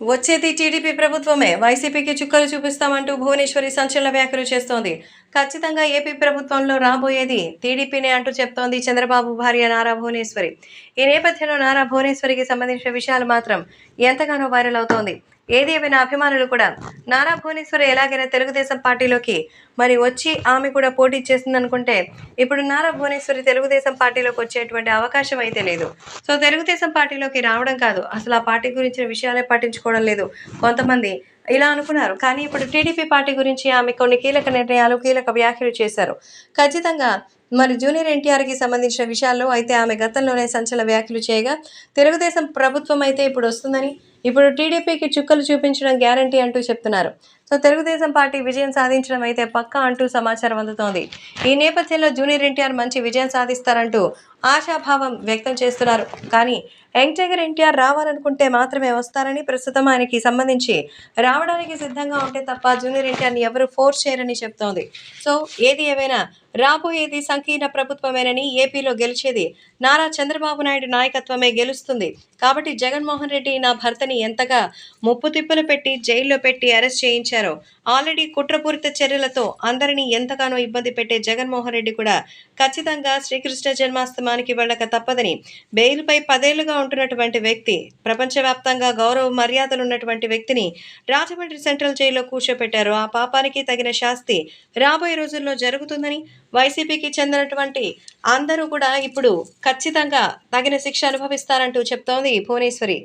వచ్చేది టీడీపీ ప్రభుత్వమే. వైసీపీకి చుక్కలు చూపిస్తామంటూ భువనేశ్వరి సంచలన వ్యాఖ్యలు చేస్తోంది. ఖచ్చితంగా ఏపీ ప్రభుత్వంలో రాబోయేది టీడీపీనే అంటూ చెప్తోంది చంద్రబాబు భార్య నారా భువనేశ్వరి. ఈ నేపథ్యంలో నారా భువనేశ్వరికి సంబంధించిన విషయాలు మాత్రం ఎంతగానో వైరల్ అవుతోంది. ఏది ఏమైనా అభిమానులు కూడా నారా భువనేశ్వరి ఎలాగైనా తెలుగుదేశం పార్టీలోకి మరి వచ్చి ఆమె కూడా పోటీ చేస్తుంది అనుకుంటే ఇప్పుడు నారా భువనేశ్వరి తెలుగుదేశం పార్టీలోకి వచ్చేటువంటి అవకాశం అయితే లేదు. సో తెలుగుదేశం పార్టీలోకి రావడం కాదు. అసలు ఆ పార్టీ గురించిన విషయాలే పట్టించుకోవడం లేదు. కొంతమంది ఇలా అనుకున్నారు. కానీ ఇప్పుడు టీడీపీ పార్టీ గురించి ఆమె కొన్ని కీలక నిర్ణయాలు కీలక వ్యాఖ్యలు చేశారు. ఖచ్చితంగా మరి జూనియర్ ఎన్టీఆర్కి సంబంధించిన విషయాల్లో అయితే ఆమె గతంలోనే సంచలన వ్యాఖ్యలు చేయగా తెలుగుదేశం ప్రభుత్వం అయితే ఇప్పుడు వస్తుందని ఇప్పుడు టీడీపీకి చుక్కలు చూపించడం గ్యారంటీ అంటూ చెప్తున్నారు. సో తెలుగుదేశం పార్టీ విజయం సాధించడం అయితే పక్కా అంటూ సమాచారం అందుతోంది. ఈ నేపథ్యంలో జూనియర్ ఎన్టీఆర్ మంచి విజయం సాధిస్తారంటూ ఆశాభావం వ్యక్తం చేస్తున్నారు. కానీ యంగ్ టైగర్ ఎన్టీఆర్ రావాలనుకుంటే మాత్రమే వస్తారని ప్రస్తుతం ఆయనకి సంబంధించి రావడానికి సిద్ధంగా ఉంటే తప్ప జూనియర్ ఎన్టీఆర్ని ఎవరు ఫోర్స్ చేయరని చెప్తోంది. సో ఏది ఏమైనా రాబోయేది సంకీర్ణ ప్రభుత్వమేనని ఏపీలో గెలిచేది నారా చంద్రబాబు నాయుడు నాయకత్వమే గెలుస్తుంది. కాబట్టి జగన్మోహన్ రెడ్డి నా భర్తని ఎంతగా ముప్పు తిప్పలు పెట్టి జైల్లో పెట్టి అరెస్ట్ చేయించారో ఆల్రెడీ కుట్రపూరిత చర్యలతో అందరినీ ఎంతగానో ఇబ్బంది పెట్టే జగన్మోహన్ రెడ్డి కూడా ఖచ్చితంగా శ్రీకృష్ణ జన్మాస్తమానికి వెళ్ళక తప్పదని బెయిల్పై పదేళ్ళుగా ఉంటున్నటువంటి వ్యక్తి ప్రపంచవ్యాప్తంగా గౌరవ మర్యాదలు ఉన్నటువంటి వ్యక్తిని రాజమండ్రి సెంట్రల్ జైల్లో కూర్చోపెట్టారు. ఆ పాపానికి తగిన శాస్తి రాబోయే రోజుల్లో జరుగుతుందని వైసీపీకి చెందినటువంటి అందరూ కూడా ఇప్పుడు ఖచ్చితంగా తగిన శిక్ష అనుభవిస్తారంటూ చెప్తోంది భువనేశ్వరి.